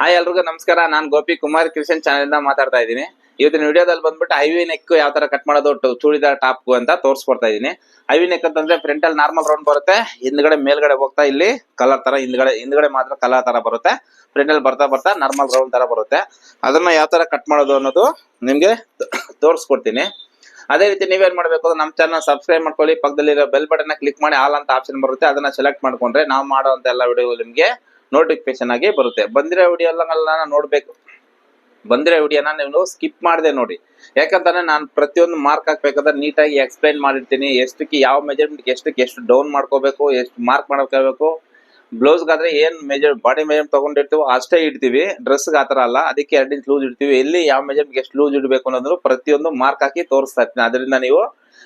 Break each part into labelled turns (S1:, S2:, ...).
S1: Hi ಎಲ್ರಿಗೂ ನಮಸ್ಕಾರ. ನಾನು ಗೋಪಿ ಕುಮಾರ್ ಕ್ರಿಶನ್ ಚಾನೆಲ್ ಇಂದ ಮಾತಾಡ್ತಾ ಇದ್ದೀನಿ. ಇವತ್ತಿನ ವಿಡಿಯೋದಲ್ಲಿ ಬಂದ್ಬಿಟ್ಟು ಐವಿ ನೆಕ್ ಯಾವ ತರ ಕಟ್ ಮಾಡೋದು ಚೂಡಿದಾರ್ ಟಾಪ್ ಅಂತ ತೋರಿಸ್ಕೊಡ್ತಾ ಇದ್ದೀನಿ. ಐವಿ ನೆಕ್ ಅಂತಂದ್ರೆ ಫ್ರಂಟ್ ಅಲ್ಲಿ ನಾರ್ಮಲ್ ರೌಂಡ್ ಬರುತ್ತೆ. ಹಿಂದ್ಗಡೆ, ಮೇಲ್ಗಡೆ ಹೋಗ್ತಾ ಇಲ್ಲಿ ಕಲರ್ ತರ ಹಿಂದ್ಗಡೆ ಹಿಂದ್ಗಡೆ ಮಾತ್ರ ಕಲರ್ ತರ ಬರುತ್ತೆ. ಫ್ರಂಟ್ ಅಲ್ಲಿ ಬರ್ತಾ ಬರ್ತಾ ನಾರ್ಮಲ್ ರೌಂಡ್ ತರ ಬರುತ್ತೆ. ಅದನ್ನ ಯಾವ ತರ ಕಟ್ ಮಾಡೋದು ಅನ್ನೋದು ನಿಮ್ಗೆ ತೋರಿಸ್ಕೊಡ್ತೀನಿ. ಅದೇ ರೀತಿ ನೀವೇನ್ ಮಾಡ್ಬೇಕು ನಮ್ಮ ಚಾನಲ್ ಸಬ್ಸ್ಕ್ರೈಬ್ ಮಾಡ್ಕೊಳ್ಳಿ. ಪಕ್ಕದಲ್ಲಿರೋ ಬೆಲ್ ಬಟನ್ ಕ್ಲಿಕ್ ಮಾಡಿ ಆಲ್ ಅಂತ ಆಪ್ಷನ್ ಬರುತ್ತೆ. ಅದನ್ನ ಸೆಲೆಕ್ಟ್ ಮಾಡ್ಕೊಂಡ್ರೆ ನಾವು ಮಾಡೋ ಅಂತ ಎಲ್ಲ ವಿಡಿಯೋಗಳು ನಿಮ್ಗೆ ನೋಟಿಫಿಕೇಶನ್ ಆಗಿ ಬರುತ್ತೆ. ಬಂದಿರೋ ವಿಡಿಯೋ ಎಲ್ಲ ನೋಡ್ಬೇಕು. ಬಂದ್ರೆ ವಿಡಿಯೋನ ನೀವು ಸ್ಕಿಪ್ ಮಾಡಿದೆ ನೋಡಿ. ಯಾಕಂತಂದ್ರೆ ನಾನು ಪ್ರತಿಯೊಂದು ಮಾರ್ಕ್ ಹಾಕ್ಬೇಕಾದ್ರೆ ನೀಟಾಗಿ ಎಕ್ಸ್ಪ್ಲೈನ್ ಮಾಡಿರ್ತೀನಿ. ಎಷ್ಟಕ್ಕೆ ಯಾವ ಮೆಜರ್ಮೆಂಟ್ ಎಷ್ಟಕ್ಕೆ ಎಷ್ಟು ಡೌನ್ ಮಾಡ್ಕೋಬೇಕು, ಎಷ್ಟು ಮಾರ್ಕ್ ಮಾಡ್ಕೋಬೇಕು. ಬ್ಲೌಸ್ಗಾದ್ರೆ ಏನು ಮೆಜರ್ ಬಾಡಿ ಮೆಜರ್ಮೆಂಟ್ ತೊಗೊಂಡಿರ್ತೀವೋ ಅಷ್ಟೇ ಇಡ್ತೀವಿ. ಡ್ರೆಸ್ಗೆ ಆ ಥರ ಅಲ್ಲ. ಅದಕ್ಕೆ ಎರಡು ಇಂಚ್ ಲೂಸ್ ಇಡ್ತೀವಿ. ಎಲ್ಲಿ ಯಾವ ಮೆಜರ್ಮೆಂಟ್ ಎಷ್ಟು ಲೂಸ್ ಇಡಬೇಕು ಅನ್ನೋದು ಪ್ರತಿಯೊಂದು ಮಾರ್ಕ್ ಹಾಕಿ ತೋರಿಸ್ತಾ ಇರ್ತೀನಿ. ಅದರಿಂದ ನೀವು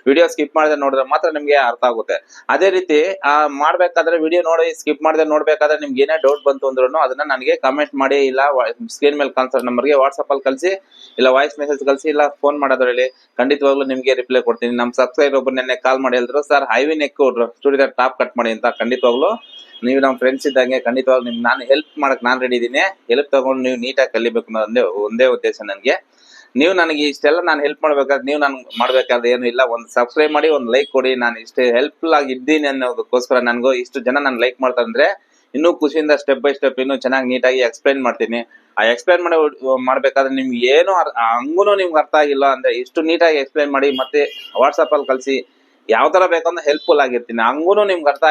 S1: ವಿಡಿಯೋ ಸ್ಕಿಪ್ ಮಾಡದೆ ನೋಡಿದ್ರೆ ಮಾತ್ರ ನಿಮ್ಗೆ ಅರ್ಥ ಆಗುತ್ತೆ. ಅದೇ ರೀತಿ, ಆ, ಮಾಡ್ಬೇಕಾದ್ರೆ ವಿಡಿಯೋ ನೋಡಿ ಸ್ಕಿಪ್ ಮಾಡದೆ ನೋಡ್ಬೇಕಾದ್ರೆ ನಿಮ್ಗೆ ಏನೇ ಡೌಟ್ ಬಂತು ಅಂದ್ರೂ ಅದನ್ನ ನನಗೆ ಕಮೆಂಟ್ ಮಾಡಿ, ಇಲ್ಲ ಸ್ಕ್ರೀನ್ ಮೇಲೆ ಕಾನ್ಸರ್ ನಂಬರ್ಗೆ ವಾಟ್ಸಪ್ ಅಲ್ಲಿ ಕಳಿಸಿ, ಇಲ್ಲ ವಾಯ್ಸ್ ಮೆಸೇಜ್ ಕಳಿಸಿ, ಇಲ್ಲ ಫೋನ್ ಮಾಡೋದ್ರಲ್ಲಿ ಖಂಡಿತವಾಗ್ಲೂ ನಿಮ್ಗೆ ರಿಪ್ಲೈ ಕೊಡ್ತೀನಿ. ನಮ್ಮ ಸಬ್ಸ್ಕ್ರೈಬರ್ ಒಬ್ಬರು ನಿನ್ನೆ ಕಾಲ್ ಮಾಡಿ ಹೇಳಿದ್ರು ಸರ್ ಹೈವಿ ನೆಕ್ ಸ್ಟುಡಿಯೋದ ಟಾಪ್ ಕಟ್ ಮಾಡಿ ಅಂತ ಖಂಡಿತವಾಗ್ಲೂ ನೀವು ನಮ್ಮ ಫ್ರೆಂಡ್ಸ್ ಇದ್ದಂಗೆ ಖಂಡಿತವಾಗ್ಲೂ ನಿಮ್ಗೆ ನಾನು ಹೆಲ್ಪ್ ಮಾಡಕ್ ನಾನು ರೆಡಿ ಇದ್ದೀನಿ. ಹೆಲ್ಪ್ ತಗೊಂಡು ನೀವು ನೀಟಾಗಿ ಕಲಿಬೇಕು ಅನ್ನೋ ಒಂದೇ ಉದ್ದೇಶ ನನಗೆ. ನೀವು ನನಗೆ ಇಷ್ಟೆಲ್ಲ ನಾನು ಹೆಲ್ಪ್ ಮಾಡ್ಬೇಕಾದ್ರೆ ನೀವು ನನ್ಗೆ ಮಾಡ್ಬೇಕಾದ್ರೆ ಏನು ಇಲ್ಲ. ಒಂದು ಸಬ್ಸ್ಕ್ರೈಬ್ ಮಾಡಿ, ಒಂದು ಲೈಕ್ ಕೊಡಿ. ನಾನು ಇಷ್ಟೇ ಹೆಲ್ಪ್ಫುಲ್ ಆಗಿ ಇದ್ದೀನಿ ಅನ್ನೋದಕ್ಕೋಸ್ಕರ ನನಗೂ ಇಷ್ಟು ಜನ ನಾನು ಲೈಕ್ ಮಾಡ್ತಂದ್ರೆ ಇನ್ನೂ ಖುಷಿಯಿಂದ ಸ್ಟೆಪ್ ಬೈ ಸ್ಟೆಪ್ ಇನ್ನೂ ಚೆನ್ನಾಗಿ ನೀಟಾಗಿ ಎಕ್ಸ್ಪ್ಲೈನ್ ಮಾಡ್ತೀನಿ. ಆ ಎಕ್ಸ್ಪ್ಲೈನ್ ಮಾಡಿ, ಮಾಡ್ಬೇಕಾದ್ರೆ ನಿಮ್ಗೆ ಏನು ಹಂಗೂ ನಿಮ್ಗೆ ಅರ್ಥ ಆಗಿಲ್ಲ ಅಂದ್ರೆ ಇಷ್ಟು ನೀಟಾಗಿ ಎಕ್ಸ್ಪ್ಲೈನ್ ಮಾಡಿ ಮತ್ತೆ ವಾಟ್ಸಪ್ ಅಲ್ಲಿ ಕಳಿಸಿ ಯಾವ ತರ ಬೇಕಂದ್ರೆ ಹೆಲ್ಪ್ಫುಲ್ ಆಗಿರ್ತೀನಿ. ಹಂಗೂ ನಿಮ್ಗೆ ಅರ್ಥ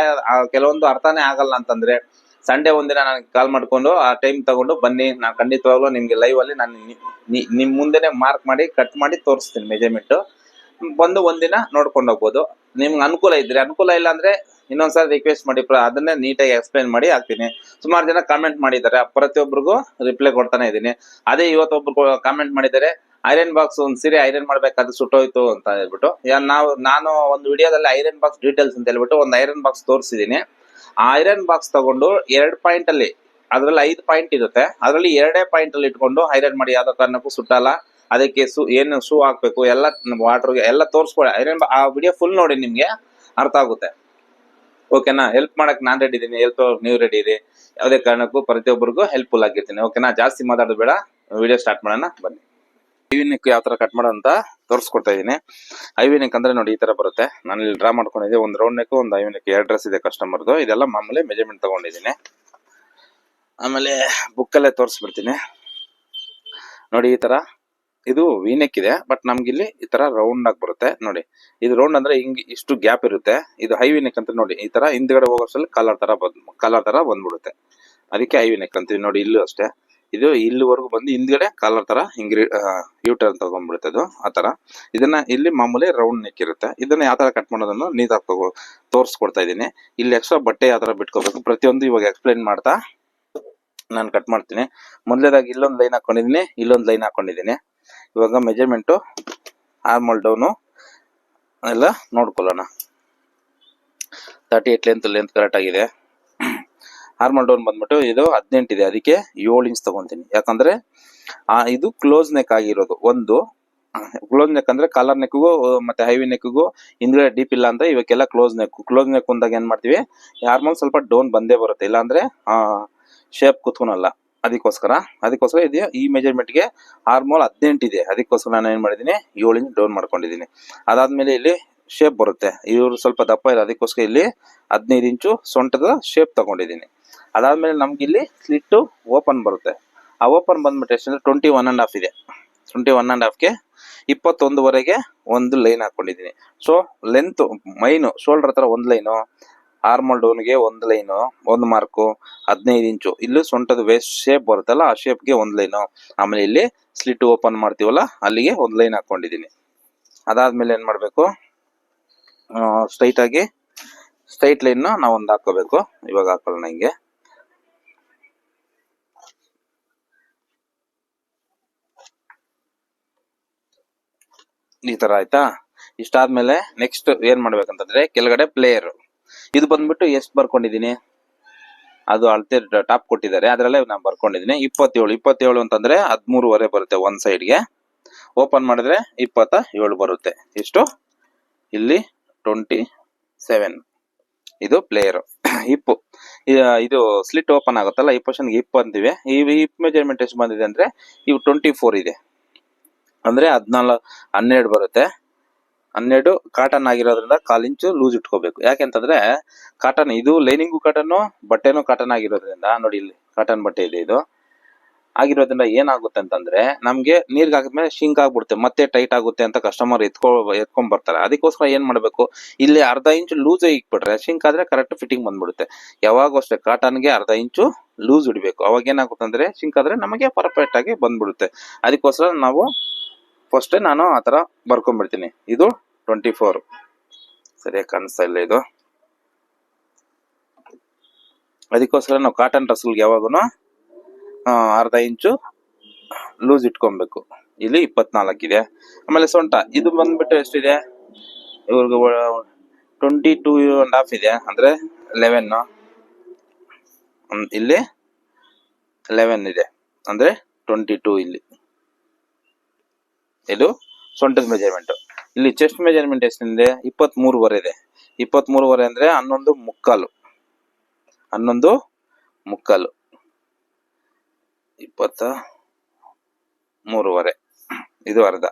S1: ಕೆಲವೊಂದು ಅರ್ಥನೇ ಆಗಲ್ಲ ಅಂತಂದ್ರೆ ಸಂಡೇ ಒಂದಿನ ನನಗೆ ಕಾಲ್ ಮಾಡ್ಕೊಂಡು ಆ ಟೈಮ್ ತಗೊಂಡು ಬನ್ನಿ, ನಾನು ಖಂಡಿತವಾಗ್ಲೂ ನಿಮ್ಗೆ ಲೈವ್ ಅಲ್ಲಿ ನಾನು ನಿಮ್ ಮುಂದೆನೆ ಮಾರ್ಕ್ ಮಾಡಿ ಕಟ್ ಮಾಡಿ ತೋರಿಸ್ತೀನಿ ಮೆಜರ್ಮೆಂಟ್ ಬಂದು ಒಂದಿನ ನೋಡ್ಕೊಂಡು ಹೋಗ್ಬೋದು. ನಿಮ್ಗೆ ಅನುಕೂಲ ಇದ್ರೆ, ಅನುಕೂಲ ಇಲ್ಲ ಅಂದ್ರೆ ಇನ್ನೊಂದ್ಸಲ ರಿಕ್ವೆಸ್ಟ್ ಮಾಡಿ ಅದನ್ನ ನೀಟಾಗಿ ಎಕ್ಸ್ಪ್ಲೈನ್ ಮಾಡಿ ಹಾಕ್ತೀನಿ. ಸುಮಾರು ಜನ ಕಾಮೆಂಟ್ ಮಾಡಿದ್ದಾರೆ. ಪ್ರತಿಯೊಬ್ಬರಿಗೂ ರಿಪ್ಲೈ ಕೊಡ್ತಾನೆ ಇದ್ದೀನಿ. ಅದೇ ಇವತ್ತೊಬ್ರು ಕಾಮೆಂಟ್ ಮಾಡಿದ್ದಾರೆ ಐರನ್ ಬಾಕ್ಸ್ ಒಂದ್ ಸೀರೆ ಐರನ್ ಮಾಡ್ಬೇಕಾದ್ರೆ ಸುಟ್ಟೋಯ್ತು ಅಂತ ಹೇಳ್ಬಿಟ್ಟು. ನಾವು ನಾನು ಒಂದು ವಿಡಿಯೋದಲ್ಲಿ ಐರನ್ ಬಾಕ್ಸ್ ಡೀಟೇಲ್ಸ್ ಅಂತ ಹೇಳ್ಬಿಟ್ಟು ಒಂದು ಐರನ್ ಬಾಕ್ಸ್ ತೋರಿಸಿದೀನಿ ಆ ಐರನ್ ಬಾಕ್ಸ್ ತಗೊಂಡು ಎರಡು ಪಾಯಿಂಟ್ ಅಲ್ಲಿ, ಅದ್ರಲ್ಲಿ ಐದು ಪಾಯಿಂಟ್ ಇರುತ್ತೆ. ಅದರಲ್ಲಿ ಎರಡೇ ಪಾಯಿಂಟ್ ಅಲ್ಲಿ ಇಟ್ಕೊಂಡು ಐರನ್ ಮಾಡಿ ಯಾವ್ದೋ ಕಾರಣಕ್ಕೂ ಸುಟ್ಟಲ್ಲ. ಅದಕ್ಕೆ ಸು, ಏನು ಶೂ ಹಾಕ್ಬೇಕು, ಎಲ್ಲ ವಾಟರ್ ಎಲ್ಲ ತೋರಿಸ್ಕೊಳ್ಳಿ. ಐರನ್ ಆ ವಿಡಿಯೋ ಫುಲ್ ನೋಡಿ ನಿಮ್ಗೆ ಅರ್ಥ ಆಗುತ್ತೆ. ಓಕೆನಾ ಹೆಲ್ಪ್ ಮಾಡಕ್ ನಾನ್ ರೆಡಿ ಇದ್ದೀನಿ ಹೆಲ್ಪ್ ನೀವು ರೆಡಿ ಇದೆ ಯಾವುದೇ ಕಾರಣಕ್ಕೂ ಪ್ರತಿಯೊಬ್ಬರಿಗೂ ಹೆಲ್ಪ್ಫುಲ್ ಆಗಿರ್ತೀನಿ. ಓಕೆನಾ ಜಾಸ್ತಿ ಮಾತಾಡೋದು ಬೇಡ. ವಿಡಿಯೋ ಸ್ಟಾರ್ಟ್ ಮಾಡೋಣ. ಬನ್ನಿ. ಐವಿನಿಕ್ ಯಾವ ತರ ಕಟ್ ಮಾಡೋ ಅಂತ ತೋರಿಸ್ಕೊಡ್ತಾ ಇದ್ದೀನಿ ಐವಿನಿಕ್ ಅಂದ್ರೆ ನೋಡಿ ಈ ತರ ಬರುತ್ತೆ. ನಾನು ಇಲ್ಲಿ ಡ್ರಾ ಮಾಡ್ಕೊಂಡಿದ್ದೆ ಒಂದು ರೌಂಡ್ ನೆಕ್ ಒಂದು ಐವಿನಿಕ್. ಎರಡು ಡ್ರೆಸ್ ಇದೆ ಕಸ್ಟಮರ್ದು ಇದೆಲ್ಲ ಮಾಮೂಲಿ ಮೆಜರ್ಮೆಂಟ್ ತಗೊಂಡಿದ್ದೀನಿ. ಆಮೇಲೆ ಬುಕ್ಕಲ್ಲೇ ತೋರಿಸ್ಬಿಡ್ತೀನಿ. ನೋಡಿ ಈ ತರ. ಇದು ವೀನೆಕ್ ಇದೆ ಬಟ್ ನಮ್ಗೆ ಇಲ್ಲಿ ಈ ತರ ರೌಂಡ್ ಆಗಿ ಬರುತ್ತೆ. ನೋಡಿ, ಇದು ರೌಂಡ್ ಅಂದ್ರೆ ಹಿಂಗ್ ಇಷ್ಟು ಗ್ಯಾಪ್ ಇರುತ್ತೆ. ಇದು ಹೈ ನೆಕ್ ಅಂತ ನೋಡಿ, ಈ ತರ ಹಿಂದ್ಗಡೆ ಹೋಗೋಷ್ಟರಲ್ಲಿ ಕಲರ್ ತರ ಬಂದ್ ಕಲರ್ ತರ ಬಂದ್ಬಿಡುತ್ತೆ. ಅದಕ್ಕೆ ಹೈ ನೆಕ್ ಅಂತೀವಿ. ನೋಡಿ, ಇಲ್ಲೂ ಅಷ್ಟೇ. ಇದು ಇಲ್ಲಿವರೆಗೂ ಬಂದು ಹಿಂದ್ಗಡೆ ಕಾಲರ್ ತರ ಹಿಂಗ್ರಿ ಯೂ ಟರ್ನ್ ತಗೊಂಡ್ಬಿಡುತ್ತೆ ಅದು ಆ ತರ. ಇದನ್ನ ಇಲ್ಲಿ ಮಾಮೂಲಿ ರೌಂಡ್ ನೆಕ್ ಇರುತ್ತೆ. ಇದನ್ನ ಯಾವ ತರ ಕಟ್ ಮಾಡೋದನ್ನು ನೀಟಾಗಿ ತಗೋ, ತೋರಿಸ್ಕೊಡ್ತಾ ಇದ್ದೀನಿ. ಇಲ್ಲಿ ಎಕ್ಸ್ಟ್ರಾ ಬಟ್ಟೆ ಯಾವ ತರ ಬಿಟ್ಕೋಬೇಕು? ಪ್ರತಿಯೊಂದು ಇವಾಗ ಎಕ್ಸ್ಪ್ಲೈನ್ ಮಾಡ್ತಾ ನಾನು ಕಟ್ ಮಾಡ್ತೀನಿ. ಮೊದಲೇದಾಗಿ ಇಲ್ಲೊಂದು ಲೈನ್ ಹಾಕೊಂಡಿದ್ದೀನಿ, ಇಲ್ಲೊಂದು ಲೈನ್ ಹಾಕೊಂಡಿದ್ದೀನಿ. ಇವಾಗ ಮೆಜರ್ಮೆಂಟು ಆರ್ಮಲ್ ಡೌನು ಎಲ್ಲ ನೋಡ್ಕೊಳ್ಳೋಣ. Thirty eight length length correct ಆಗಿದೆ. ಆರ್ಮಲ್ ಡೋನ್ ಬಂದ್ಬಿಟ್ಟು ಇದು ಹದಿನೆಂಟು ಇದೆ ಅದಕ್ಕೆ ಏಳು ಇಂಚ್ ತಗೊಂತೀನಿ. ಯಾಕಂದ್ರೆ, ಆ, ಇದು ಕ್ಲೋಸ್ ನೆಕ್ ಆಗಿರೋದು. ಒಂದು ಕ್ಲೋಸ್ ನೆಕ್ ಅಂದ್ರೆ ಕಾಲರ್ ನೆಕ್ಗೂ ಮತ್ತೆ ಹೈವಿ ನೆಕ್ಗೂ ಹಿಂದ್ಗಡೆ ಡೀಪ್ ಇಲ್ಲ ಅಂದ್ರೆ ಇವಕ್ಕೆಲ್ಲ ಕ್ಲೋಸ್ ನೆಕ್ ಕ್ಲೋಸ್ ನೆಕ್ ಅಂದಾಗ ಏನ್ ಮಾಡ್ತೀವಿ ಆರ್ಮಲ್ ಸ್ವಲ್ಪ ಡೌನ್ ಬಂದೇ ಬರುತ್ತೆ. ಇಲ್ಲ ಅಂದ್ರೆ ಶೇಪ್ ಕುತ್ಕೊಳಲ್ಲ. ಅದಕ್ಕೋಸ್ಕರ ಅದಕ್ಕೋಸ್ಕರ ಇದು ಈ ಮೆಜರ್ಮೆಂಟ್ಗೆ ಆರ್ಮೋಲ್ ಹದಿನೆಂಟು ಇದೆ ಅದಕ್ಕೋಸ್ಕರ ನಾನು ಏನ್ ಮಾಡಿದ್ದೀನಿ, ಏಳು ಇಂಚ್ ಡೌನ್ ಮಾಡ್ಕೊಂಡಿದ್ದೀನಿ. ಅದಾದ್ಮೇಲೆ ಇಲ್ಲಿ ಶೇಪ್ ಬರುತ್ತೆ. ಇವರು ಸ್ವಲ್ಪ ದಪ್ಪ ಇಲ್ಲ ಅದಕ್ಕೋಸ್ಕರ ಇಲ್ಲಿ ಹದಿನೈದು ಇಂಚು ಸೊಂಟದ ಶೇಪ್ ತಗೊಂಡಿದ್ದೀನಿ. ಅದಾದ್ಮೇಲೆ ನಮ್ಗೆ ಇಲ್ಲಿ ಸ್ಲಿಟ್ಟು ಓಪನ್ ಬರುತ್ತೆ. ಆ ಓಪನ್ ಬಂದ್ಬಿಟ್ಟು ಎಷ್ಟಂದ್ರೆ ಟ್ವೆಂಟಿ ಒನ್ ಆ್ಯಂಡ್ ಹಾಫ್ ಇದೆ. ಟ್ವೆಂಟಿ ಒನ್ ಆ್ಯಂಡ್ ಹಾಫ್ಗೆ ಇಪ್ಪತ್ತೊಂದುವರೆಗೆ ಒಂದು ಲೈನ್ ಹಾಕ್ಕೊಂಡಿದ್ದೀನಿ ಸೊ ಲೆಂತ್ ಮೈನು ಶೋಲ್ಡರ್ ಹತ್ರ ಒಂದು ಲೈನು ಆರ್ಮಲ್ ಡೌನ್ಗೆ ಒಂದು ಲೈನು, ಒಂದು ಮಾರ್ಕು ಹದಿನೈದು ಇಂಚು. ಇಲ್ಲೂ ಸೊಂಟದ ವೇಸ್ಟ್ ಶೇಪ್ ಬರುತ್ತಲ್ಲ, ಆ ಶೇಪ್ಗೆ ಒಂದು ಲೈನು. ಆಮೇಲೆ ಇಲ್ಲಿ ಸ್ಲಿಟ್ ಓಪನ್ ಮಾಡ್ತೀವಲ್ಲ, ಅಲ್ಲಿಗೆ ಒಂದು ಲೈನ್ ಹಾಕ್ಕೊಂಡಿದ್ದೀನಿ ಅದಾದ್ಮೇಲೆ ಏನು ಮಾಡಬೇಕು? ಸ್ಟ್ರೈಟ್ ಆಗಿ ಸ್ಟ್ರೈಟ್ ಲೈನ್ ನಾವು ಒಂದು ಹಾಕೋಬೇಕು ಇವಾಗ ಹಾಕೊಳ್ಳೋಣ ಹಿಂಗೆ. ಈ ತರ ಆಯ್ತಾ? ಇಷ್ಟಾದ್ಮೇಲೆ ನೆಕ್ಸ್ಟ್ ಏನ್ ಮಾಡ್ಬೇಕಂತಂದ್ರೆ ಕೆಳಗಡೆ ಪ್ಲೇಯರ್ ಇದು ಬಂದ್ಬಿಟ್ಟು ಎಷ್ಟು ಬರ್ಕೊಂಡಿದೀನಿ? ಅದು ಅಳತೆ ಟಾಪ್ ಕೊಟ್ಟಿದ್ದಾರೆ. ಅದರಲ್ಲೇ ನಾನು ಬರ್ಕೊಂಡಿದ್ದೀನಿ ಇಪ್ಪತ್ತೇಳು. ಇಪ್ಪತ್ತೇಳು ಅಂತಂದ್ರೆ ಹದಿಮೂರುವರೆ ಬರುತ್ತೆ ಒಂದ್ ಸೈಡ್ಗೆ ಓಪನ್ ಮಾಡಿದ್ರೆ ಇಪ್ಪತ್ತ ಏಳು ಬರುತ್ತೆ. ಇಷ್ಟು ಇಲ್ಲಿ ಟ್ವೆಂಟಿ ಸೆವೆನ್ ಇದು ಪ್ಲೇಯರ್ ಹಿಪ್ಪು ಇದು ಸ್ಲಿಟ್ ಓಪನ್ ಆಗುತ್ತಲ್ಲ, ಈ ಪೋರ್ಷನ್ಗೆ ಹಿಪ್ ಅಂತೀವಿ. ಈ ಹಿಪ್ ಮೆಜರ್ಮೆಂಟ್ ಎಷ್ಟು ಬಂದಿದೆ ಅಂದ್ರೆ, ಇವು ಟ್ವೆಂಟಿ ಫೋರ್ ಇದೆ. ಅಂದ್ರೆ ಹದಿನಾಲ್ಕು ಹನ್ನೆರಡು ಬರುತ್ತೆ. ಹನ್ನೆರಡು ಕಾಟನ್ ಆಗಿರೋದ್ರಿಂದ ಕಾಲು ಇಂಚು ಲೂಸ್ ಇಟ್ಕೋಬೇಕು. ಯಾಕೆಂತಂದ್ರೆ ಕಾಟನ್ ಇದು ಲೈನಿಂಗು ಕಾಟನ್ ಬಟ್ಟೆನೂ ಕಾಟನ್ ಆಗಿರೋದ್ರಿಂದ ನೋಡಿ ಇಲ್ಲಿ ಕಾಟನ್ ಬಟ್ಟೆ ಇದೆ ಇದು. ಆಗಿರೋದ್ರಿಂದ ಏನಾಗುತ್ತೆ ಅಂತಂದ್ರೆ ನಮಗೆ ನೀರ್ಗೆ ಹಾಕಿದ್ಮೇಲೆ ಶಿಂಕ್ ಆಗ್ಬಿಡುತ್ತೆ, ಮತ್ತೆ ಟೈಟ್ ಆಗುತ್ತೆ ಅಂತ ಕಸ್ಟಮರ್ ಎತ್ಕೊ, ಎತ್ಕೊಂಡ್ ಬರ್ತಾರೆ. ಅದಕ್ಕೋಸ್ಕರ ಏನ್ ಮಾಡ್ಬೇಕು? ಇಲ್ಲಿ ಅರ್ಧ ಇಂಚು ಲೂಸ್ ಇಟ್ಬಿಟ್ರೆ ಶಿಂಕ್ ಆದ್ರೆ ಕರೆಕ್ಟ್ ಫಿಟ್ಟಿಂಗ್ ಬಂದ್ಬಿಡುತ್ತೆ. ಯಾವಾಗೂ ಅಷ್ಟೇ ಕಾಟನ್ಗೆ ಅರ್ಧ ಇಂಚು ಲೂಸ್ ಇಡಬೇಕು. ಅವಾಗ ಏನಾಗುತ್ತೆ ಅಂದ್ರೆ ಶಿಂಕ್ ಆದ್ರೆ ನಮಗೆ ಪರ್ಫೆಕ್ಟ್ ಆಗಿ ಬಂದ್ಬಿಡುತ್ತೆ. ಅದಕ್ಕೋಸ್ಕರ ನಾವು ಫಸ್ಟ್ ನಾನು ಆ ತರ ಬರ್ಕೊಂಡ್ಬಿಡ್ತೀನಿ. ಇದು ಟ್ವೆಂಟಿ ಫೋರ್ ಸರಿಯಾಗಿ ಕಾಣಿಸ್ತಾ ಇಲ್ಲ ಇದು. ಅದಕ್ಕೋಸ್ಕರ ನಾವು ಕಾಟನ್ ಡ್ರೆಸ್ಗಳಿಗೆ ಯಾವಾಗೂ ಅರ್ಧ ಇಂಚು ಲೂಸ್ ಇಟ್ಕೊಬೇಕು. ಇಲ್ಲಿ ಇಪ್ಪತ್ನಾಲ್ಕಿದೆ. ಆಮೇಲೆ ಸೊಂಟ, ಇದು ಬಂದ್ಬಿಟ್ಟು ಎಷ್ಟಿದೆ? ಇವ್ರಿಗೆ ಟ್ವೆಂಟಿ ಟೂ ಅಂಡ್ ಹಾಫ್ ಇದೆ. ಅಂದ್ರೆ ಲೆವೆನ್ ಇಲ್ಲಿ ಲೆವೆನ್ ಇದೆ. ಅಂದ್ರೆ ಟ್ವೆಂಟಿ ಟೂ ಇಲ್ಲಿ. ಇದು ಸೊಂಟದ ಮೆಜರ್ಮೆಂಟ್ ಇಲ್ಲಿ ಚೆಸ್ಟ್ ಮೆಜರ್ಮೆಂಟ್ ಎಷ್ಟಿದೆ? ಇಪ್ಪತ್ತ್ ಮೂರುವರೆ ಇದೆ. ಇಪ್ಪತ್ತ್ ಮೂರುವರೆ ಅಂದ್ರೆ ಹನ್ನೊಂದು ಮುಕ್ಕಾಲು. ಹನ್ನೊಂದು ಮುಕ್ಕಾಲು. ಇಪ್ಪತ್ತ ಮೂರುವರೆ ಇದು ಅರ್ಧ.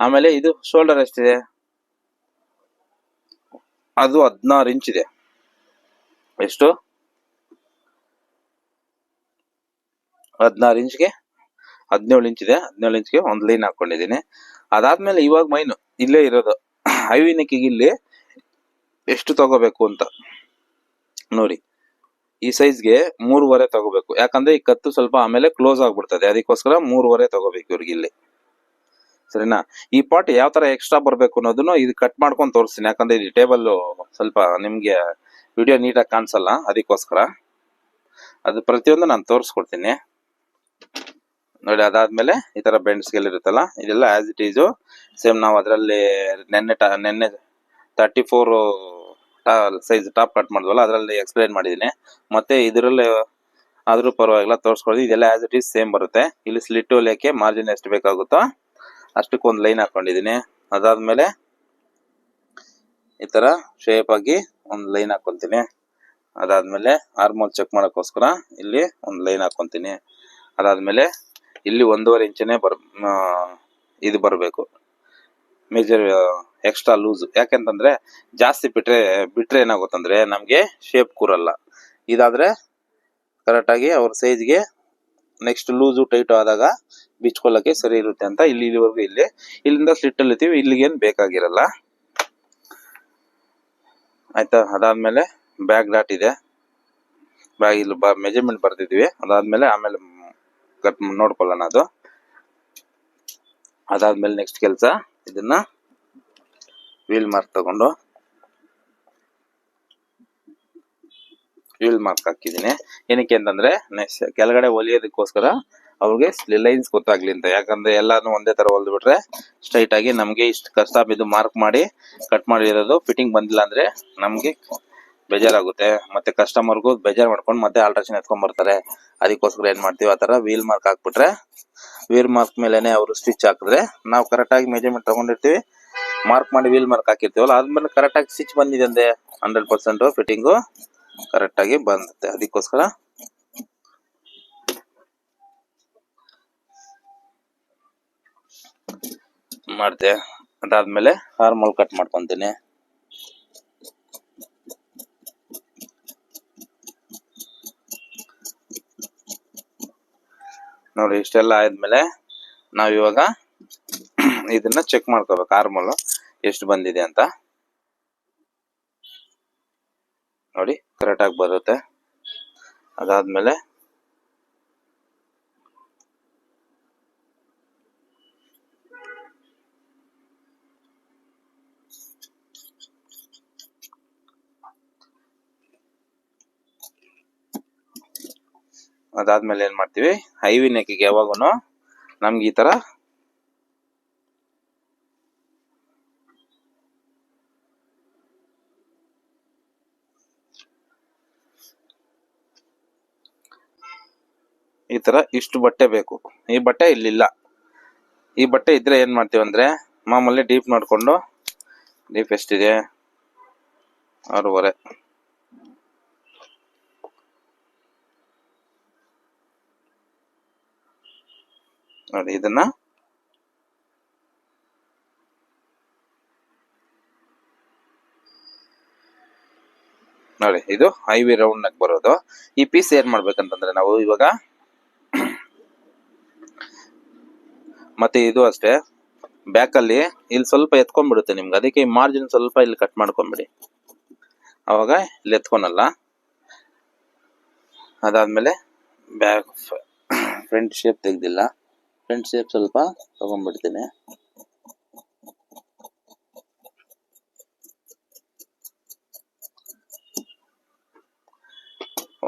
S1: ಆಮೇಲೆ ಇದು ಶೋಲ್ಡರ್ ಎಷ್ಟಿದೆ? ಅದು ಹದಿನಾರು ಇಂಚ್ ಇದೆ. ಎಷ್ಟು? ಹದಿನಾರು ಇಂಚ್ಗೆ ಹದಿನೇಳು ಇಂಚ್ ಇದೆ. ಹದಿನೇಳು ಇಂಚ್ಗೆ ಒಂದು ಲೈನ್ ಹಾಕೊಂಡಿದ್ದೀನಿ. ಅದಾದ್ಮೇಲೆ ಇವಾಗ ಮೈನು ಇಲ್ಲೇ ಇರೋದು. ಐವಿ ನೆಕ್ಕಿಗೆ ಇಲ್ಲಿ ಎಷ್ಟು ತಗೋಬೇಕು ಅಂತ. ನೋಡಿ, ಈ ಸೈಜ್ಗೆ ಮೂರುವರೆ ತಗೋಬೇಕು. ಯಾಕಂದ್ರೆ ಈ ಕತ್ತು ಸ್ವಲ್ಪ ಆಮೇಲೆ ಕ್ಲೋಸ್ ಆಗ್ಬಿಡ್ತದೆ. ಅದಕ್ಕೋಸ್ಕರ ಮೂರುವರೆ ತಗೋಬೇಕು ಇವ್ರಿಗೆ ಇಲ್ಲಿ. ಸರಿನಾ? ಈ ಪಾಟ್ ಯಾವ ತರ ಎಕ್ಸ್ಟ್ರಾ ಬರಬೇಕು ಅನ್ನೋದನ್ನು ಇದು ಕಟ್ ಮಾಡ್ಕೊಂಡು ತೋರಿಸ್ತೀನಿ. ಯಾಕಂದ್ರೆ ಇಲ್ಲಿ ಟೇಬಲ್ ಸ್ವಲ್ಪ ನಿಮ್ಗೆ ವಿಡಿಯೋ ನೀಟಾಗಿ ಕಾಣಿಸಲ್ಲ. ಅದಕ್ಕೋಸ್ಕರ. ಅದು ಪ್ರತಿಯೊಂದು ನಾನು ತೋರಿಸ್ಕೊಡ್ತೀನಿ. ನೋಡಿ, ಅದಾದ್ಮೇಲೆ ಈ ತರ ಬೆಂಡ್ಸ್ಗೆಲ್ಲ ಇರುತ್ತಲ್ಲ, ಇದೆಲ್ಲ ಆಸ್ ಇಟ್ ಈಸು ಸೇಮ್ ನಾವು ಅದರಲ್ಲಿ ನೆನ್ನೆ ಟ ನೆನ್ನೆ thirty four size top cut ಮಾಡಿದ್ವಲ್ಲ, ಅದರಲ್ಲಿ ಎಕ್ಸ್ಪ್ಲೈನ್ ಮಾಡಿದ್ದೀನಿ. ಮತ್ತೆ ಇದರಲ್ಲಿ ಆದ್ರೂ ಪರವಾಗಿಲ್ಲ ತೋರಿಸ್ಕೊಡ್ದು ಇದೆಲ್ಲ ಆಸ್ ಇಟ್ ಈಸ್ ಸೇಮ್ ಬರುತ್ತೆ. ಇಲ್ಲಿ ಸ್ಲಿಟ್ ಹೊಲಿಯೋಕ್ಕೆ ಮಾರ್ಜಿನ್ ಎಷ್ಟು ಬೇಕಾಗುತ್ತೋ ಅಷ್ಟಕ್ಕೆ ಒಂದು ಲೈನ್ ಹಾಕೊಂಡಿದ್ದೀನಿ ಅದಾದ್ಮೇಲೆ ಈ ತರ ಶೇಪ್ ಆಗಿ ಒಂದು ಲೈನ್ ಹಾಕೊಂತೀನಿ ಅದಾದ್ಮೇಲೆ ಆರ್ಮೋಲ್ ಚೆಕ್ ಮಾಡೋಕ್ಕೋಸ್ಕರ ಇಲ್ಲಿ ಒಂದು ಲೈನ್ ಹಾಕೊಂತೀನಿ ಅದಾದ್ಮೇಲೆ ಇಲ್ಲಿ ಒಂದೂವರೆ ಇಂಚನೇ ಬರ್ ಇದು ಬರಬೇಕು. ಮೇಜರ್ ಎಕ್ಸ್ಟ್ರಾ ಲೂಸ್ ಯಾಕೆಂತಂದ್ರೆ ಜಾಸ್ತಿ ಬಿಟ್ರೆ ಬಿಟ್ರೆ ಏನಾಗುತ್ತಂದ್ರೆ ನಮಗೆ ಶೇಪ್ ಕೂರಲ್ಲ. ಇದಾದ್ರೆ ಕರೆಕ್ಟಾಗಿ ಅವ್ರ ಸೈಜ್ಗೆ ನೆಕ್ಸ್ಟ್ ಲೂಸು ಟೈಟ್ ಆದಾಗ ಬಿಚ್ಕೊಳ್ಳೋಕ್ಕೆ ಸರಿ ಇರುತ್ತೆ ಅಂತ ಇಲ್ಲಿ ಇಲ್ಲಿವರೆಗೂ ಇಲ್ಲಿ. ಇಲ್ಲಿಂದ ಸ್ಲಿಟ್ ಇರ್ತೀವಿ, ಇಲ್ಲಿಗೆ ಏನು ಬೇಕಾಗಿರಲ್ಲ. ಆಯ್ತಾ? ಅದಾದ್ಮೇಲೆ ಬ್ಯಾಗ್ ಡಾಟ್ ಇದೆ. ಬ್ಯಾಗ್ ಇಲ್ಲಿ ಮೆಜರ್ಮೆಂಟ್ ಬರ್ತಿದ್ವಿ ಅದಾದಮೇಲೆ ಆಮೇಲೆ ಕಟ್ ನೋಡ್ಕೊಳ್ಳೋಣ ಅದು. ಅದಾದ್ಮೇಲೆ ನೆಕ್ಸ್ಟ್ ಕೆಲಸ, ಇದನ್ನ ವೀಲ್ ಮಾರ್ಕ್ ತಗೊಂಡು ವೀಲ್ ಮಾರ್ಕ್ ಹಾಕಿದ್ದೀನಿ. ಏನಕ್ಕೆ ಅಂತಂದ್ರೆ ನೆಕ್ಸ್ಟ್ ಕೆಳಗಡೆ ಹೊಲಿಯೋದಕ್ಕೋಸ್ಕರ ಅವ್ರಿಗೆ ಲೈನ್ಸ್ ಗೊತ್ತಾಗ್ಲಿ ಅಂತ. ಯಾಕಂದ್ರೆ ಎಲ್ಲಾನು ಒಂದೇ ತರ ಹೊಲ್ದ್ಬಿಟ್ರೆ ಸ್ಟ್ರೈಟ್ ಆಗಿ ನಮ್ಗೆ ಇಷ್ಟು ಕಷ್ಟ ಬಿದ್ದು ಮಾರ್ಕ್ ಮಾಡಿ ಕಟ್ ಮಾಡಿರೋದು ಫಿಟ್ಟಿಂಗ್ ಬಂದಿಲ್ಲ ಅಂದ್ರೆ ನಮ್ಗೆ ಬೇಜಾರಾಗುತ್ತೆ. ಮತ್ತೆ ಕಸ್ಟಮರ್ಗೂ ಬೇಜಾರ್ ಮಾಡ್ಕೊಂಡು ಮತ್ತೆ ಆಲ್ಟ್ರೇಷನ್ ಎತ್ಕೊಂಡ್ ಬರ್ತಾರೆ. ಅದಕ್ಕೋಸ್ಕರ ಏನ್ ಮಾಡ್ತೀವಿ ಆತರ ವೀಲ್ ಮಾರ್ಕ್ ಹಾಕ್ಬಿಟ್ರೆ ವೀಲ್ ಮಾರ್ಕ್ ಮೇಲೆನೆ ಅವರು ಸ್ಟಿಚ್ ಹಾಕಿದ್ರೆ, ನಾವು ಕರೆಕ್ಟ್ ಆಗಿ ಮೆಜರ್ಮೆಂಟ್ ತಗೊಂಡಿರ್ತೀವಿ. ಮಾರ್ಕ್ ಮಾಡಿ ವೀಲ್ ಮಾರ್ಕ್ ಹಾಕಿರ್ತೀವಲ್ಲ ಆದ್ಮೇಲೆ ಕರೆಕ್ಟ್ ಆಗಿ ಸ್ಟಿಚ್ ಬಂದಿದೆ ಅಂದೆ. ಹಂಡ್ರೆಡ್ ಪರ್ಸೆಂಟ್ ಫಿಟ್ಟಿಂಗು ಕರೆಕ್ಟ್ ಆಗಿ ಬಂದುತ್ತೆ ಅದಕ್ಕೋಸ್ಕರ ಮಾಡ್ತೆ ಅದಾದ್ಮೇಲೆ ಹಾರ್ಮೋಲ್ ಕಟ್ ಮಾಡ್ಕೊಂತೀನಿ. ನೋಡಿ, ಇಷ್ಟೆಲ್ಲ ಆದ್ಮೇಲೆ ನಾವ್ ಇವಾಗ ಇದನ್ನ ಚೆಕ್ ಮಾಡ್ಕೋಬೇಕು. ಆರ್ಮಲ್ ಎಷ್ಟು ಬಂದಿದೆ ಅಂತ. ನೋಡಿ ಕರೆಕ್ಟ್ ಆಗಿ ಬರುತ್ತೆ. ಅದಾದ್ಮೇಲೆ ಅದಾದ್ಮೇಲೆ ಏನ್ ಮಾಡ್ತೀವಿ? ಐವಿ ನೆಕ್ಕಿಗೆ ಯಾವಾಗೂ ನಮ್ಗೆ ಈ ತರ ಈ ತರ ಇಷ್ಟು ಬಟ್ಟೆ ಬೇಕು. ಈ ಬಟ್ಟೆ ಇಲ್ಲಿಲ್ಲ. ಈ ಬಟ್ಟೆ ಇದ್ರೆ ಏನ್ ಮಾಡ್ತೀವಿ ಅಂದ್ರೆ ಮಾಮೂಲಿ ಡೀಪ್ ನೋಡ್ಕೊಂಡು, ಡೀಪ್ ಎಷ್ಟಿದೆ? ಆರೂವರೆ. ನೋಡಿ, ಇದನ್ನ ನೋಡಿ, ಇದು ಐವಿ ರೌಂಡ್ ನಾಗ ಬರೋದು. ಈ ಪೀಸ್ ಏನ್ ಮಾಡ್ಬೇಕಂತಂದ್ರೆ ನಾವು ಇವಾಗ ಮತ್ತೆ ಇದು ಅಷ್ಟೇ ಬ್ಯಾಕ್ ಅಲ್ಲಿ ಇಲ್ಲಿ ಸ್ವಲ್ಪ ಎತ್ಕೊಂಡ್ಬಿಡುತ್ತೆ ನಿಮ್ಗೆ, ಅದಕ್ಕೆ ಈ ಮಾರ್ಜಿನ್ ಸ್ವಲ್ಪ ಇಲ್ಲಿ ಕಟ್ ಮಾಡ್ಕೊಂಬಿಡಿ. ಅವಾಗ ಇಲ್ಲಿ ಎತ್ಕೊನಲ್ಲ ಅದಾದ್ಮೇಲೆ ಬ್ಯಾಕ್ ಫ್ರಂಟ್ ಶೇಪ್ ತೆಗ್ದಿಲ್ಲ. ಫ್ರಂಟ್ ಶೇಪ್ ಸ್ವಲ್ಪ ತಗೊಂಡ್ಬಿಡ್ತೀನಿ.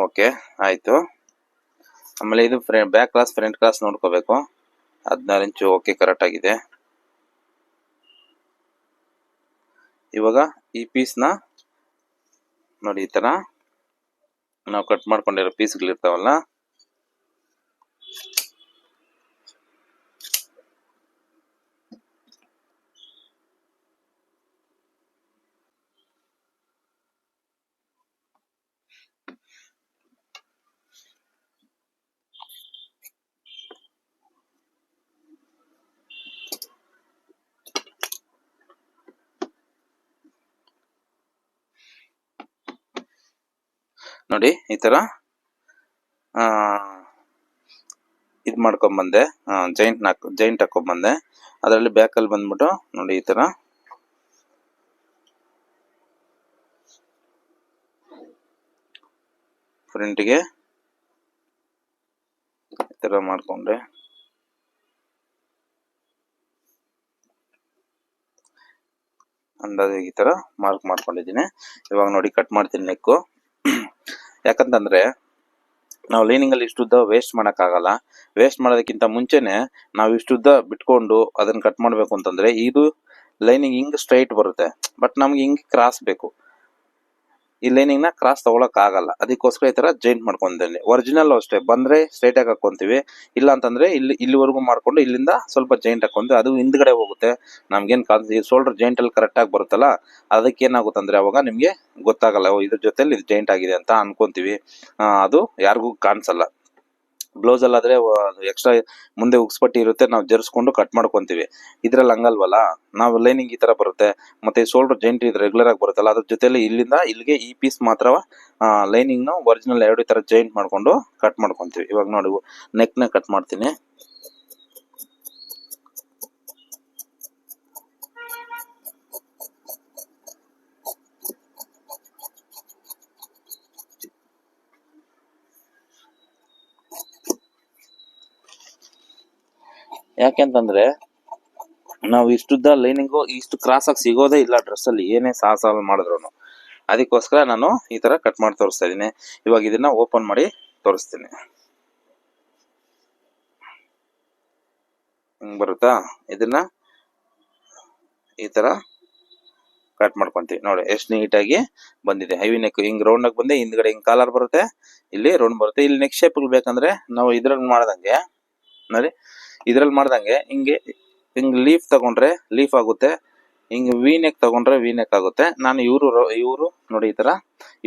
S1: ಓಕೆ ಆಯಿತು. ಆಮೇಲೆ ಇದು ಬ್ಯಾಕ್ ಕ್ಲಾಸ್ ಫ್ರಂಟ್ ಕ್ಲಾಸ್ ನೋಡ್ಕೋಬೇಕು. ಹದಿನಾರು ಇಂಚು ಓಕೆ ಕರೆಕ್ಟ್ ಆಗಿದೆ. ಇವಾಗ ಈ ಪೀಸ್ನ ನೋಡಿ ಈ ತರ. ನಾವು ಕಟ್ ಮಾಡ್ಕೊಂಡಿರೋ ಪೀಸ್ಗಳಿರ್ತಾವಲ್ಲ ನೋಡಿ, ಈ ಆ, ಇದು ಮಾಡ್ಕೊಂಬಂದೆ ಜೈಂಟ್ ನಾಕ್ ಜೈಂಟ್ ಹಾಕೊಂಬಂದೆ. ಅದರಲ್ಲಿ ಬ್ಯಾಕಲ್ಲಿ ಬಂದ್ಬಿಟ್ಟು, ನೋಡಿ, ಈ ತರ. ಫ್ರಂಟ್ಗೆ ಈ ತರ ಮಾಡ್ಕೊಂಡೆ ಅಂದಾಜು ಈ ತರ ಮಾರ್ಕ್ ಮಾಡ್ಕೊಂಡಿದ್ದೀನಿ. ಇವಾಗ ನೋಡಿ ಕಟ್ ಮಾಡ್ತೀನಿ ನೆಕ್ಕು ಯಾಕಂತಂದ್ರೆ ನಾವು ಲೈನಿಂಗ್ ಅಲ್ಲಿ ಇಷ್ಟುದ್ದ ವೇಸ್ಟ್ ಆಗಲ್ಲ ವೇಸ್ಟ್ ಮಾಡೋದಕ್ಕಿಂತ ಮುಂಚೆನೆ ನಾವು ಇಷ್ಟುದ್ದ ಬಿಟ್ಕೊಂಡು ಅದನ್ನ ಕಟ್ ಮಾಡಬೇಕು ಅಂತಂದ್ರೆ ಇದು ಲೈನಿಂಗ್ ಹಿಂಗ್ ಸ್ಟ್ರೈಟ್ ಬರುತ್ತೆ. ಬಟ್ ನಮ್ಗೆ ಹಿಂಗ್ ಕ್ರಾಸ್ ಬೇಕು. ಈ ಲೈನಿಂಗ್ನ ಕ್ರಾಸ್ ತಗೊಳಕ್ ಆಗಲ್ಲ. ಅದಕ್ಕೋಸ್ಕರ ಈ ತರ ಜಾಯಿಂಟ್ ಮಾಡ್ಕೊಂತೀನಿ. ಒರಿಜಿನಲ್ ಅಷ್ಟೇ. ಬಂದ್ರೆ ಸ್ಟ್ರೈಟ್ ಆಗಿ ಹಾಕೊಂತೀವಿ. ಇಲ್ಲ ಅಂತಂದ್ರೆ ಇಲ್ಲಿ, ಇಲ್ಲಿವರೆಗೂ ಮಾಡ್ಕೊಂಡು ಇಲ್ಲಿಂದ ಸ್ವಲ್ಪ ಜೈಂಟ್ ಹಾಕೊಂಡು ಅದು ಹಿಂದ್ಗಡೆ ಹೋಗುತ್ತೆ. ನಮ್ಗೇನ್ ಈ ಶೋಲ್ಡರ್ ಜೈಂಟ್ ಅಲ್ಲಿ ಕರೆಕ್ಟ್ ಆಗಿ ಬರುತ್ತಲ್ಲ, ಅದಕ್ಕೆ ಏನಾಗುತ್ತೆ ಅಂದ್ರೆ ಅವಾಗ ನಿಮ್ಗೆ ಗೊತ್ತಾಗಲ್ಲ ಇದ್ರ ಜೊತೆಲಿ ಇದು ಜೈಂಟ್ ಆಗಿದೆ ಅಂತ ಅನ್ಕೊಂತೀವಿ. ಅದು ಯಾರಿಗೂ ಕಾಣಿಸಲ್ಲ. ಬ್ಲೌಸ್ ಅಲ್ಲಾದ್ರೆ ಎಕ್ಸ್ಟ್ರಾ ಮುಂದೆ ಉಕ್ಸ್ಪಟ್ಟಿ ಇರುತ್ತೆ, ನಾವು ಜರ್ಸ್ಕೊಂಡು ಕಟ್ ಮಾಡ್ಕೊಂತೀವಿ. ಇದ್ರಲ್ಲಿ ಹಂಗಲ್ವಲ್ಲ? ನಾವು ಲೈನಿಂಗ್ ಈ ತರ ಬರುತ್ತೆ, ಮತ್ತೆ ಶೋಲ್ಡರ್ ಜಾಯಿಂಟ್ ಇದು ರೆಗ್ಯುಲರ್ ಆಗಿ ಬರುತ್ತಲ್ಲ, ಅದ್ರ ಜೊತೆಲಿ ಇಲ್ಲಿಂದ ಇಲ್ಲಿಗೆ ಈ ಪೀಸ್ ಮಾತ್ರ ಲೈನಿಂಗ್ನ ಒರಿಜಿನಲ್ ಎರಡು ತರ ಜಾಯಿಂಟ್ ಮಾಡ್ಕೊಂಡು ಕಟ್ ಮಾಡ್ಕೊಂತೀವಿ. ಇವಾಗ ನೋಡಿ ನೆಕ್ನ ಕಟ್ ಮಾಡ್ತೀನಿ. ಯಾಕೆಂತಂದ್ರೆ, ನಾವು ಇಷ್ಟುದ್ದ ಲೈನಿಂಗು ಇಷ್ಟು ಕ್ರಾಸ್ ಆಗಿ ಸಿಗೋದೇ ಇಲ್ಲ ಡ್ರೆಸ್ ಅಲ್ಲಿ, ಏನೇ ಸಾಹಸ ಮಾಡಿದ್ರು ಅದಕ್ಕೋಸ್ಕರ ನಾನು ಈ ತರ ಕಟ್ ಮಾಡಿ ತೋರಿಸ್ತಾ ಇದೀನಿ ಇವಾಗ ಇದನ್ನ ಓಪನ್ ಮಾಡಿ ತೋರಿಸ್ತೀನಿ. ಹಿಂಗ್ ಬರುತ್ತಾ? ಇದನ್ನ ಈ ತರ ಕಟ್ ಮಾಡ್ಕೊಂತೀವಿ. ನೋಡಿ, ಎಷ್ಟು ನೀಟಾಗಿ ಬಂದಿದೆ. ಹೈವಿ ನೆಕ್ ಹಿಂಗ್ ರೌಂಡ್ ಆಗಿ ಬಂದೆ ಹಿಂದ್ಗಡೆ ಹಿಂಗ್ ಕಾಲರ್ ಬರುತ್ತೆ, ಇಲ್ಲಿ ರೌಂಡ್ ಬರುತ್ತೆ. ಇಲ್ಲಿ ನೆಕ್ ಶೇಪ್ ಬೇಕಂದ್ರೆ ನಾವು ಇದ್ರಲ್ಲಿ ಮಾಡ್ದಂಗೆ, ನೋಡಿ ಇದ್ರಲ್ಲಿ ಮಾಡ್ದಂಗೆ ಹಿಂಗೆ ಹಿಂಗೆ ಲೀಫ್ ತಗೊಂಡ್ರೆ ಲೀಫ್ ಆಗುತ್ತೆ, ಹಿಂಗೆ ವಿ ನೆಕ್ ತಗೊಂಡ್ರೆ ವಿ ನೆಕ್ ಆಗುತ್ತೆ. ನಾನು ಇವರು ಇವರು ನೋಡಿ ಈ ತರ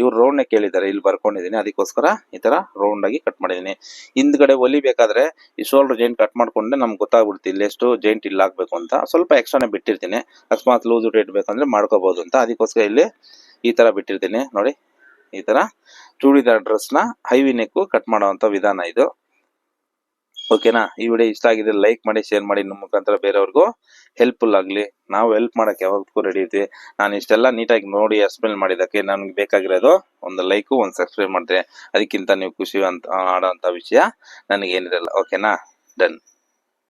S1: ಇವ್ರು ರೌಂಡ್ ನೆಕ್ ಹೇಳಿದ್ದಾರೆ, ಇಲ್ಲಿ ಬರ್ಕೊಂಡಿದೀನಿ ಅದಕ್ಕೋಸ್ಕರ ಈ ತರ ರೌಂಡ್ ಆಗಿ ಕಟ್ ಮಾಡಿದೀನಿ ಹಿಂದ್ಗಡೆ ಒಲಿಬೇಕಾದ್ರೆ ಈ ಶೋಲ್ಡರ್ ಜೈಂಟ್ ಕಟ್ ಮಾಡ್ಕೊಂಡ್ರೆ ನಮ್ಗೆ ಗೊತ್ತಾಗ್ಬಿಡ್ತು ಇಲ್ಲಿ ಎಷ್ಟು ಜೈಂಟ್ ಇಲ್ಲ ಹಾಕ್ಬೇಕು ಅಂತ. ಸ್ವಲ್ಪ ಎಕ್ಸ್ಟ್ರಾನೇ ಬಿಟ್ಟಿರ್ತೀನಿ. ಅಕಸ್ಮಾತ್ ಲೂಸ್ ಇಟ್ಬೇಕಂದ್ರೆ ಮಾಡ್ಕೋಬಹುದು ಅಂತ. ಅದಕ್ಕೋಸ್ಕರ ಇಲ್ಲಿ ಈ ತರ ಬಿಟ್ಟಿರ್ತೀನಿ. ನೋಡಿ, ಈ ತರ ಚೂಡಿದಾರ್ ಡ್ರೆಸ್ನ ಹೈವಿ ನೆಕ್ ಕಟ್ ಮಾಡುವಂತ ವಿಧಾನ ಇದು. ಓಕೆನಾ ಈ ವಿಡಿಯೋ ಇಷ್ಟ ಆಗಿದೆ ಲೈಕ್ ಮಾಡಿ ಶೇರ್ ಮಾಡಿ, ನಿಮ್ಮ ಮುಖಾಂತರ ಬೇರೆಯವ್ರಿಗೂ ಹೆಲ್ಪ್ಫುಲ್ ಆಗಲಿ. ನಾವು ಹೆಲ್ಪ್ ಮಾಡಕ್ಕೆ ಯಾವಾಗೂ ರೆಡಿ ಇರ್ತೀವಿ. ನಾನು ಇಷ್ಟೆಲ್ಲ ನೀಟಾಗಿ ನೋಡಿ ಎಕ್ಸ್ಪ್ಲೇನ್ ಮಾಡಿದ್ದಕ್ಕೆ ನನಗೆ ಬೇಕಾಗಿರೋದು ಒಂದು ಲೈಕು ಒಂದು ಸಬ್ಸ್ಕ್ರೈಬ್ ಮಾಡಿದ್ರೆ ಅದಕ್ಕಿಂತ ನೀವು ಖುಷಿ ಅಂತ ಆಡೋಂಥ ವಿಷಯ ನನಗೇನಿರಲ್ಲ ಓಕೆನಾ ಡನ್